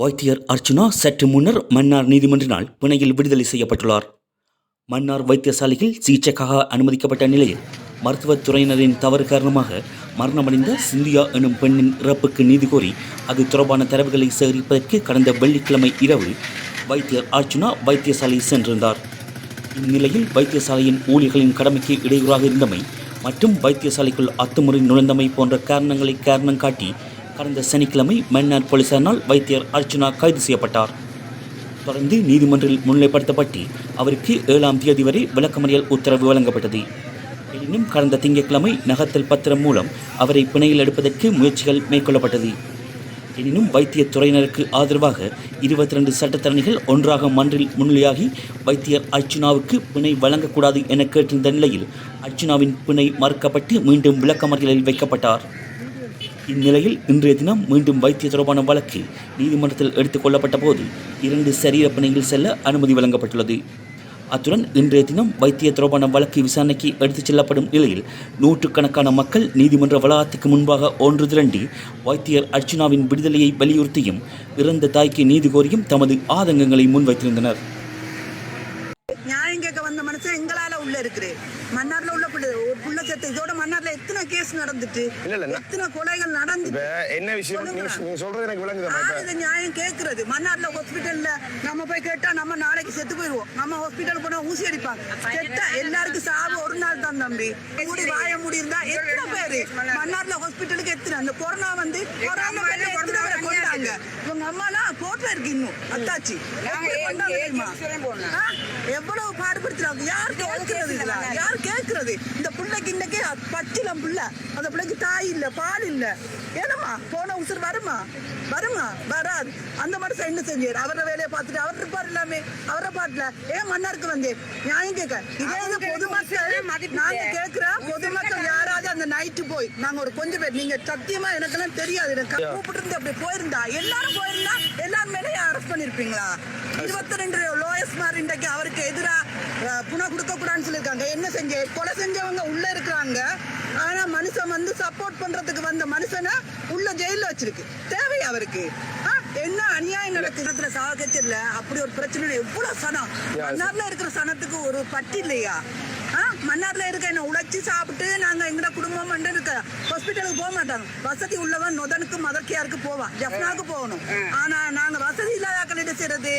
வைத்தியர் அர்ச்சுனா சற்று முன்னர் மன்னார் நீதிமன்றினால் பிணையில் விடுதலை செய்யப்பட்டுள்ளார். மன்னார் வைத்தியசாலையில் சிகிச்சைக்காக அனுமதிக்கப்பட்ட நிலையில் மருத்துவத் துறையினரின் தவறு காரணமாக மரணமடைந்த சிந்தியா எனும் பெண்ணின் இறப்புக்கு நீதி கோரி அது தொடர்பான தரவுகளை சேகரிப்பதற்கு கடந்த வெள்ளிக்கிழமை இரவு வைத்தியர் அர்ச்சுனா வைத்தியசாலை சென்றிருந்தார். இந்நிலையில் வைத்தியசாலையின் ஊழியர்களின் கடமைக்கு இடையூறாக இருந்தமை மற்றும் வைத்தியசாலைக்குள் அத்துமுறை நுழைந்தமை போன்ற காரணங்களை காரணம் காட்டி கடந்த சனிக்கிழமை மன்னார் போலீசாரினால் வைத்தியர் அர்ச்சனா கைது செய்யப்பட்டார். தொடர்ந்து நீதிமன்றில் முன்னிலைப்படுத்தப்பட்டு அவருக்கு ஏழாம் தேதி வரை விளக்கமறியல் உத்தரவு வழங்கப்பட்டது. எனினும் கடந்த திங்கட்கிழமை நகர்த்தல் பத்திரம் மூலம் அவரை பிணையில் எடுப்பதற்கு முயற்சிகள் மேற்கொள்ளப்பட்டது. எனினும் வைத்தியத் துறையினருக்கு ஆதரவாக இருபத்தி ரெண்டு சட்டத்தரணிகள் ஒன்றாக மன்றில் முன்னிலையாகி வைத்தியர் அர்ச்சுனாவுக்கு பிணை வழங்கக்கூடாது என கேட்டிருந்த நிலையில் அர்ச்சுனாவின் பிணை மறுக்கப்பட்டு மீண்டும் விளக்கமறியலில் வைக்கப்பட்டார். இந்நிலையில் இன்றைய தினம் மீண்டும் வைத்திய தொடர்பான வழக்கு நீதிமன்றத்தில் எடுத்துக் கொள்ளப்பட்ட போது இரண்டு சரீர பிணையில் செல்ல அனுமதி வழங்கப்பட்டுள்ளது. அத்துடன் இன்றைய தினம் வைத்திய தொடர்பான வழக்கு விசாரணைக்கு எடுத்துச் செல்லப்படும் நிலையில் நூற்றுக்கணக்கான மக்கள் நீதிமன்ற வளாகத்துக்கு முன்பாக ஒன்று திரண்டி வைத்தியர் அர்ச்சனாவின் விடுதலையை வலியுறுத்தியும் இறந்த தாய்க்கு நீதி கோரியும் தமது ஆதங்கங்களை முன்வைத்திருந்தனர். நியாயம் கேட்க வந்த மனுஷன் எங்களால உள்ள மன்னார்ல உள்ள செத்து இதோட மன்னார்ல எத்தனை கேஸ் நடந்துட்டு இல்ல, இல்ல, நான்- எத்தனை கொலைகள் நடந்துட்டு. என்ன விஷயம்? நீங்க சொல்றது எனக்கு விளங்குதா நியாயம் கேக்குறது? மன்னார்ல ஹாஸ்பிட்டல்ல நம்ம போய் கேட்டா நம்ம நாளைக்கு செத்து போயிருவோம். நம்ம ஹாஸ்பிட்டல் போனா ஊசி அடிப்பாங்க. செத்தா எல்லாருக்கும் சாவு ஒரு நாள் தான் தம்பி. மூடி வாய மூடி இருந்தா எத்தனை பேரு? மன்னார்ல ஹாஸ்பிட்டலுக்கு எத்தனை? அந்த கொரோனா வந்து கொரோனா வந்து எத்தனை பேரை கொண்டாங்க இவங்க அம்மாலாம் கோட்ல இருக்கு இன்னும். அத்தாச்சி? எவ்வளவு பாடுபடுத்துறாங்க? யார் கேட்கறது யார் கேட்கறது இந்த பிள்ளைக்கு இன்னைக்கு பச்சிலம் பிள்ளை. அந்த பிள்ளைக்கு தாய் இல்ல பால் இல்ல. ஏனம்மா? போன உசுர் வருமா? வருமா? வராது. அந்த மனுஷன் என்ன செஞ்சாரு அவர வேலையை பார்த்துட்டு அவர் இருப்பார் எல்லாமே. அவரை பாட்டுல ஏன் மன்னாருக்கு வந்தேன் நியாயம் கேட்க. இதே பொதுமக்கள் நாங்க கேட்கிற பொதுமக்கள் யாராவது அந்த நைட்டு போய் நாங்க ஒரு கொஞ்சம் பேர். நீங்க சத்தியமா எனக்கெல்லாம் தெரியாது. எனக்கு கூப்பிட்டு இருந்து அப்படி போயிருந்தா எல்லாரும் போயிருந்தா எல்லாரும் மேலே அரெஸ்ட் பண்ணிருப்பீங்களா? இருபத்தி ரெண்டு லோயஸ் மாதிரி இன்றைக்கு அவருக்கு எதிரா புன கொடுக்க கூடாதுன்னு சொல்லியிருக்காங்க. என்ன செஞ்ச கொலை செஞ்சவங்க உள்ள இருக்கிறாங்க. ஆனா மனுஷன் வந்து சப்போர்ட் பண்றதுக்கு வந்த மனுஷனை உள்ள ஜெயில வச்சிருக்கு. தேவை அவருக்கு? என்ன அநியாயம் நடக்குதுல சாகச்சர்ல அப்படி ஒரு பிரச்சனை. எவ்வளவு சனம்? இருக்கிற சனத்துக்கு ஒரு பட்டி இல்லையா? ஆ, மன்னார்ல இருக்க என்ன உழைச்சி சாப்பிட்டு நாங்க எங்கட குடும்பம் வந்து இருக்க. ஹாஸ்பிட்டலுக்கு போக மாட்டாங்க. வசதி உள்ளவன் நொதனுக்கு மதர்கியாருக்கு போவான் ஜப்னாக்கு போகணும். ஆனா நாங்க வசதி இல்லாத என்ன செய்யறது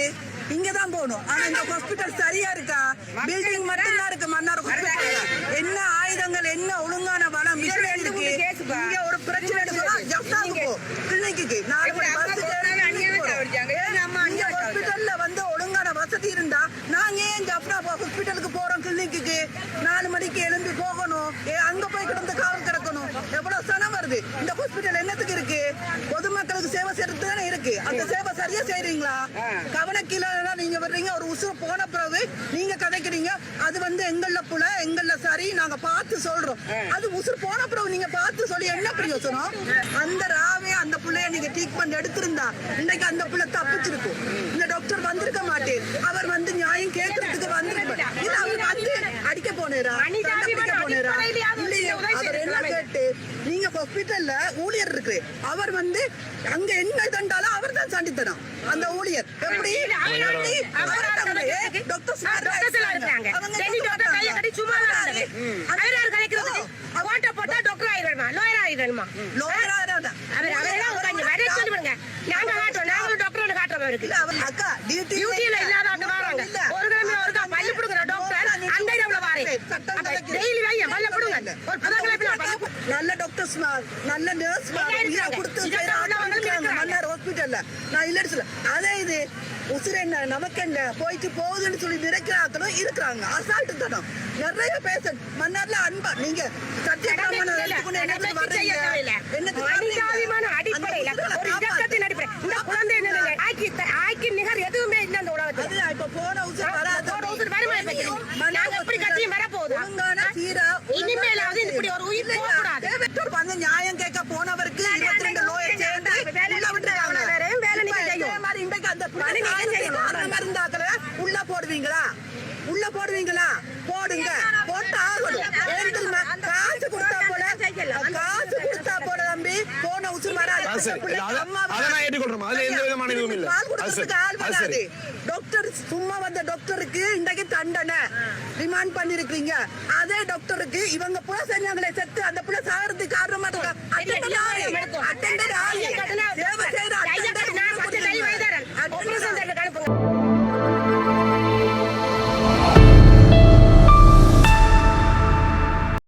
இங்கதான் போகணும். ஆனா இந்த ஹாஸ்பிட்டல் சரியா இருக்கா? பில்டிங் மட்டும்தான் இருக்கு. மன்னார் ஹாஸ்பிட்டல் என்ன ஆயுதங்கள் என்ன ஒழுங்கான வளம் இருக்கு? இங்க ஒரு பிரச்சனை கிளினிக்கு நாலு மணி பஸ் இங்க ஹாஸ்பிட்டல்ல வந்து ஒழுங்கான வசதி இருந்தா நாங்க ஏன் ஜப்னா ஹாஸ்பிட்டலுக்கு போறோம் கிளினிக்கு நாலு மணிக்கு எழுந்து போகணும் ஏ, அங்க போய் கிடந்து காவல் கிடக்கணும் எவ்வளவு சனம் வருது இந்த ஹாஸ்பிட்டல் என்னத்துக்கு இருக்கு பொதுமக்களுக்கு சேவை செய்யறது தானே இருக்கு அந்த சேவை சரியா செய்றீங்களா? கவனக்கீழ நீங்க வர்றீங்க ஒரு உசுறு போன பிறகு நீங்க கதைக்கிறீங்க. அது வந்து எங்கள்ல புல எங்கள்ல சரி நாங்க பார்த்து சொல்றோம். அது உசுறு போன பிறகு நீங்க பார்த்து சொல்லி என்ன பிரயோசனம்? அந்த ராவே அந்த புள்ளைய நீங்க ட்ரீட்மெண்ட் எடுத்திருந்தா இன்னைக்கு அந்த புள்ள தப்பிச்சிருக்கும் இந்த டாக்டர் வந்திருக்க மாட்டேன். அவர் வந்து நியாயம் கேட்கறதுக்கு வந்திருப்பார் இல்ல அவர் வந்து அடிக்க போனேரா அடிக்க போனேரா இல்லையே அவர் கேட்டு நீங்க ஹாஸ்பிட்டல்ல ஊழியர் இருக்கு அவர் வந்து அங்க என்ன தண்டாலும் அவர் தான் சண்டித்தனம் அந்த ஊழியர் எப்படி டாக்டர் சார் போட்டா டாக்டர் ஆயிடணுமா? lawyer ஆயிடணுமா? லோயரா இருந்தா. அவர் அவரெல்லாம் ஒரு அஞ்சு வரை சொல்லி விடுங்க. நாங்க காட்டுறோம். நாங்களும் டாக்டர் ஒண்ணு காட்டுறோம் அவருக்கு. இல்ல அவர் அக்கா டியூட்டி டியூட்டியில இல்லாத ஆட்டு வராங்க. ஒரு கிழமை ஒருக்கா டாக்டர் அந்த daily வைங்க, பல்ல. ஒரு நல்ல டாக்டர்ஸ் நல்ல நர்ஸ் இருக்காங்க. கொடுத்து இருக்காங்க. மன்னார் ஹாஸ்பிட்டல்ல நான் இல்லைன்னு சொல்ல அதே இது உசுர என்ன நமக்கு என்ன போயிட்டு போகுதுன்னு சொல்லி நிறைக்கிற ஆட்களும் இருக்கிறாங்க அசால்ட்டு தனம் நிறைய பேசன் மன்னார்ல அன்பா நீங்க சத்தியபிரமாணம் அந்த என்னதுங்க ஆக்கி நிகர் எதுவுமே இல்லை இந்த உலகத்துல இப்ப போன உசுர் வராது. போன உசுர் வருமா இப்ப மன்னார் நாங்க எப்படி கட்சியும் வரப்போகுது ஒழுங்கான சீரா இனிமேலாவது இப்படி ஒரு உயிர் இல்லையா? போகக்கூடாது தேவையற்ற வந்து நியாயம் கேட்க போனவருக்கு இருபத்தி ரெண்டு லோயர் சேர்ந்து வேலை உள்ள விட்டுருக்காங்க. வேலை வேற, வேலை நீங்க இப்ப இதே செய்யும். மாதிரி இன்றைக்கு அந்த வேலை நீங்க பிள்ளை செய்யணும். காரணமா இருந்தாக்கள உள்ள போடுவீங்களா உள்ள போடுவீங்களா போடுங்க போட்டு ஆகணும் ஏன் தெரியுமா? காசு கொடுத்தா போல காசு கொடுத்தா போல தம்பி போன உசுர் வராது சரி. பிள்ளைக்கு அதை- அம்மா அதை நான் ஏற்றுக்கொள்றேன். அதுல எந்த விதமான இதுவும் இல்ல. பால் அது சரி. கொடுக்கறதுக்கு ஆள் அது சரி. வராது. டாக்டர் சும்மா வந்த டாக்டருக்கு இன்றைக்கு தண்டனை ரிமாண்ட் பண்ணிருக்கீங்க அதே டாக்டருக்கு இவங்க புள்ள செஞ்சாங்களே செத்து அந்த புள்ள சாகிறதுக்கு காரணமா இருக்க அந்த புள்ள